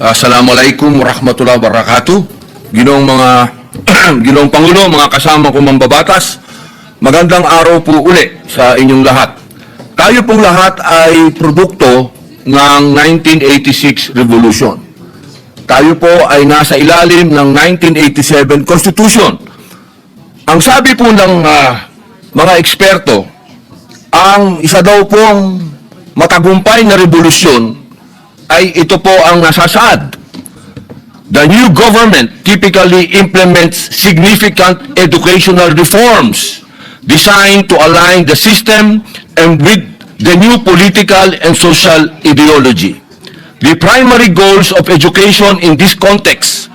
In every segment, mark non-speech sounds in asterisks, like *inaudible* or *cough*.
Assalamualaikum warahmatullahi wabarakatuh. Ginoong mga *clears throat* Ginoong Pangulo, mga kasama ko mambabatas, magandang araw po uli sa inyong lahat. Tayo pong lahat ay produkto ng 1986 Revolution. Tayo po ay nasa ilalim ng 1987 Constitution. Ang sabi po ng ah, mga eksperto, ang isa daw pong matagumpay na revolusyon ay ito po ang nasasaad. The new government typically implements significant educational reforms designed to align the system and with the new political and social ideology. The primary goals of education in this context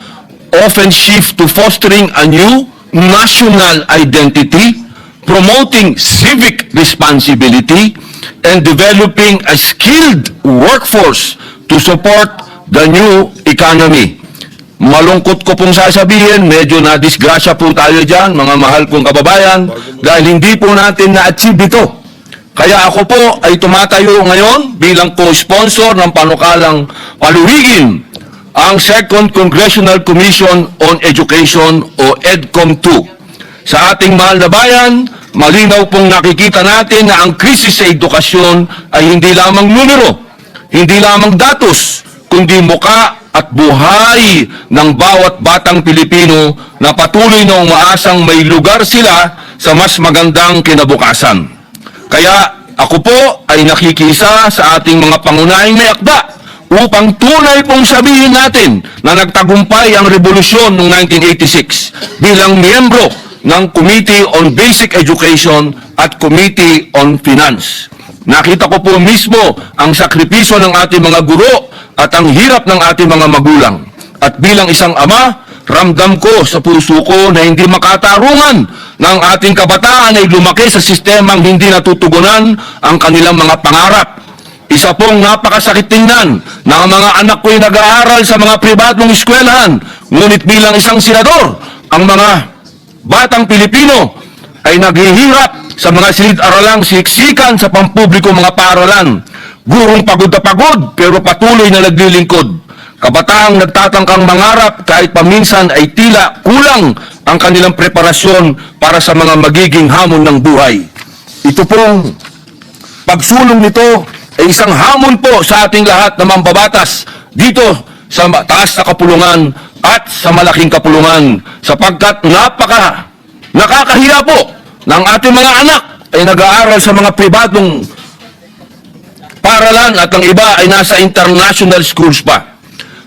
often shift to fostering a new national identity, promoting civic responsibility, and developing a skilled workforce to support the new economy. Malungkot ko pong sasabihin, medyo na-disgrasya po tayo dyan, mga mahal kong kababayan, dahil hindi po natin na-achieve ito. Kaya ako po ay tumatayo ngayon bilang co-sponsor ng panukalang paluwigin ang Second Congressional Commission on Education o EDCOM 2. Sa ating mahal na bayan, malinaw pong nakikita natin na ang krisis sa edukasyon ay hindi lamang numero, hindi lamang datos, kundi muka at buhay ng bawat batang Pilipino na patuloy na umaasang may lugar sila sa mas magandang kinabukasan. Kaya ako po ay nakikisa sa ating mga pangunahing may akda upang tunay pong sabihin natin na nagtagumpay ang revolusyon noong 1986 bilang miyembro ng Committee on Basic Education at Committee on Finance. Nakita ko po mismo ang sakripisyo ng ating mga guro at ang hirap ng ating mga magulang. At bilang isang ama, ramdam ko sa puso ko na hindi makatarungan ng ating kabataan ay lumaki sa sistemang hindi natutugunan ang kanilang mga pangarap. Isa pong napakasakit tingnan na ang mga anak ko'y nag-aaral sa mga pribadong eskwelahan. Ngunit bilang isang senador, ang mga batang Pilipino ay naghihirap sa mga silid-aralang siksikan sa pampubliko mga paaralan. Gurong pagod na pagod pero patuloy na naglilingkod. Kabataang nagtatangkang mangarap kahit paminsan ay tila kulang ang kanilang preparasyon para sa mga magiging hamon ng buhay. Ito pong pagsulong nito ay isang hamon po sa ating lahat na mambabatas dito sa taas na kapulungan at sa malaking kapulungan sapagkat napaka nakakahiya po ng ating mga anak ay nag-aaral sa mga pribadong paralan at ang iba ay nasa international schools pa.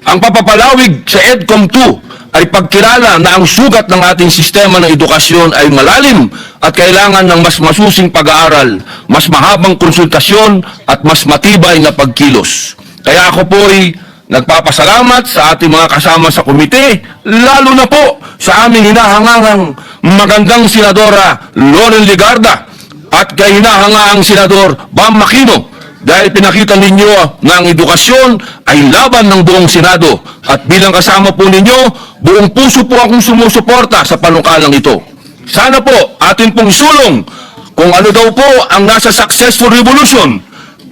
Ang papapalawig sa EDCOM 2 ay pagkilala na ang sugat ng ating sistema ng edukasyon ay malalim at kailangan ng mas masusing pag-aaral, mas mahabang konsultasyon at mas matibay na pagkilos. Kaya ako po ay nagpapasalamat sa ating mga kasama sa komite, lalo na po sa aming hinahangangang magandang senadora Loren Ligarda. At kay hinahangaang senador Bam Makino dahil pinakita ninyo na ang edukasyon ay laban ng buong Senado. At bilang kasama po ninyo, buong puso po akong sumusuporta sa panukalang ito. Sana po atin pong sulong kung ano daw po ang nasa successful revolution,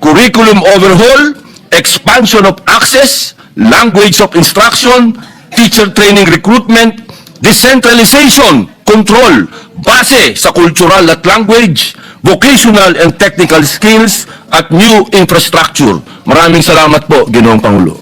curriculum overhaul, expansion of access, language of instruction, teacher training recruitment, decentralization, control, base sa cultural at language, vocational and technical skills, at new infrastructure. Maraming salamat po, Ginoong Pangulo.